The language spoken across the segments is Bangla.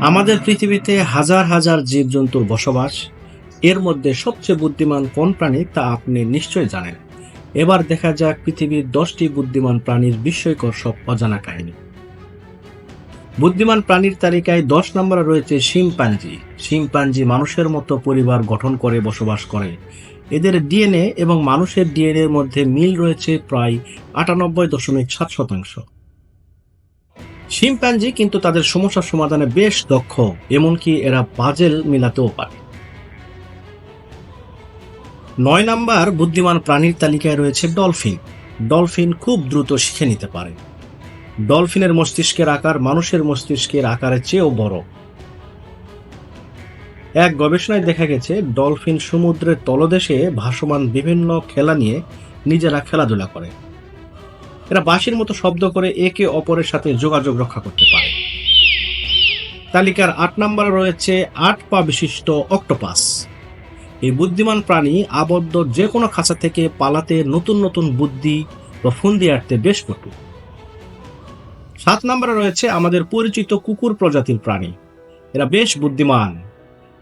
আমাদের পৃথিবীতে হাজার হাজার জীবজন্তুর বসবাস। এর মধ্যে সবচেয়ে বুদ্ধিমান কোন প্রাণী তা আপনি নিশ্চয় জানেন। এবার দেখা যাক পৃথিবীর দশটি বুদ্ধিমান প্রাণীর বিস্ময়কর সব অজানা কাহিনী। বুদ্ধিমান প্রাণীর তালিকায় দশ নম্বরে রয়েছে শিম্পাঞ্জি। শিম্পাঞ্জি মানুষের মতো পরিবার গঠন করে বসবাস করে। এদের ডিএনএ এবং মানুষের ডিএনএ এর মধ্যে মিল রয়েছে প্রায় আটানব্বই দশমিক সাত শতাংশ। শিম্পাঞ্জি কিন্তু তাদের সমস্যার সমাধানে বেশ দক্ষ, এমনকি এরা পাজেল মিলাতেও পারে। নয় নাম্বার বুদ্ধিমান প্রাণীর তালিকায় রয়েছে ডলফিন। ডলফিন খুব দ্রুত শিখে নিতে পারে। ডলফিনের মস্তিষ্কের আকার মানুষের মস্তিষ্কের আকারের চেয়েও বড়। এক গবেষণায় দেখা গেছে, ডলফিন সমুদ্রের তলদেশে ভাসমান বিভিন্ন খেলা নিয়ে নিজেরা খেলাধুলা করে। এরা বাঁশির মতো শব্দ করে একে অপরের সাথে যোগাযোগ রক্ষা করতে পারে। তালিকার আট নম্বরে রয়েছে আট পা বিশিষ্ট অক্টোপাস। এই বুদ্ধিমান প্রাণী আবদ্ধ যে কোনো খাঁচা থেকে পালাতে নতুন নতুন বুদ্ধি বা ফুন্দি আটতে বেশ পটু সাত নম্বরে রয়েছে আমাদের পরিচিত কুকুর প্রজাতির প্রাণী। এরা বেশ বুদ্ধিমান।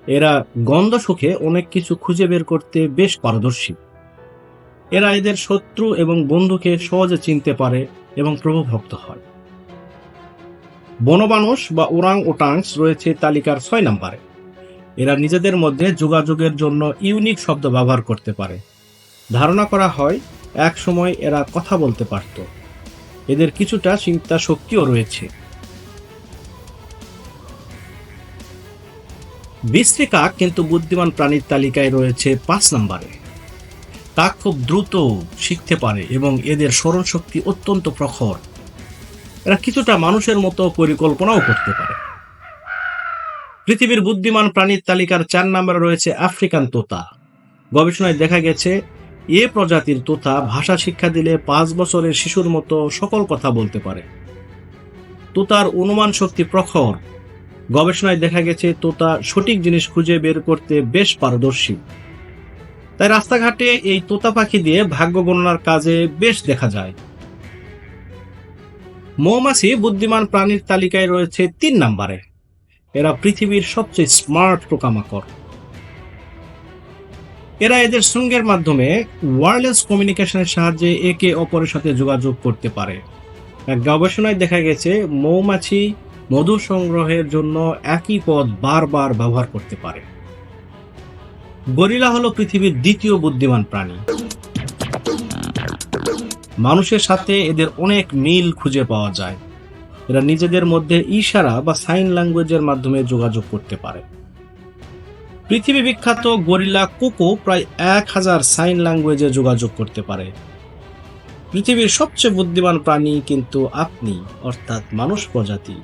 এরা গন্ধ সুখে অনেক কিছু খুঁজে বের করতে বেশ পারদর্শী। এরা এদের শত্রু এবং বন্ধুকে সহজে চিনতে পারে এবং প্রভুভক্ত হয়। বনমানুষ বা ওরাং ওটাংস রয়েছে তালিকার ছয় নম্বরে। এরা নিজেদের মধ্যে যোগাযোগের জন্য ইউনিক শব্দ ব্যবহার করতে পারে। ধারণা করা হয়, এক সময় এরা কথা বলতে পারত। এদের কিছুটা চিন্তা শক্তিও রয়েছে। বিশ্রী কাক কিন্তু বুদ্ধিমান প্রাণীর তালিকায় রয়েছে পাঁচ নম্বরে। কাক খুব দ্রুত শিখতে পারে এবং এদের স্মরণ শক্তি অত্যন্ত প্রখর। এরা কিছুটা মানুষের মতো পরিকল্পনাও করতে পারে। পৃথিবীর বুদ্ধিমান প্রাণীর তালিকার চার নম্বরে রয়েছে আফ্রিকান তোতা। গবেষণায় দেখা গেছে, এ প্রজাতির তোতা ভাষা শিক্ষা দিলে পাঁচ বছরের শিশুর মতো সকল কথা বলতে পারে। তোতার অনুমান শক্তি প্রখর। গবেষণায় দেখা গেছে, তোতা সঠিক জিনিস খুঁজে বের করতে বেশ পারদর্শী। তাই রাস্তাঘাটে এই তোতা পাখি দিয়ে ভাগ্য গণনার কাজে বেশ দেখা যায়। মৌমাছি বুদ্ধিমান প্রাণীর তালিকায় রয়েছে তিন নম্বরে। এরা পৃথিবীর সবচেয়ে স্মার্ট পোকামাকড়। এরা এদের সঙ্গের মাধ্যমে ওয়্যারলেস কমিউনিকেশনের সাহায্যে একে অপরের সাথে যোগাযোগ করতে পারে। এক গবেষণায় দেখা গেছে, মৌমাছি মধু সংগ্রহের জন্য একই পথ বারবার ব্যবহার করতে পারে। গরিলা হলো পৃথিবীর দ্বিতীয় বুদ্ধিমান প্রাণী। মানুষের সাথে এদের অনেক মিল খুঁজে পাওয়া যায়। এরা নিজেদের মধ্যে ইশারা বা সাইন ল্যাঙ্গুয়েজের মাধ্যমে যোগাযোগ করতে পারে। পৃথিবী বিখ্যাত গরিলা কোকো প্রায় এক হাজার সাইন ল্যাঙ্গুয়েজে যোগাযোগ করতে পারে। পৃথিবীর সবচেয়ে বুদ্ধিমান প্রাণী কিন্তু আপনি, অর্থাৎ মানুষ প্রজাতি।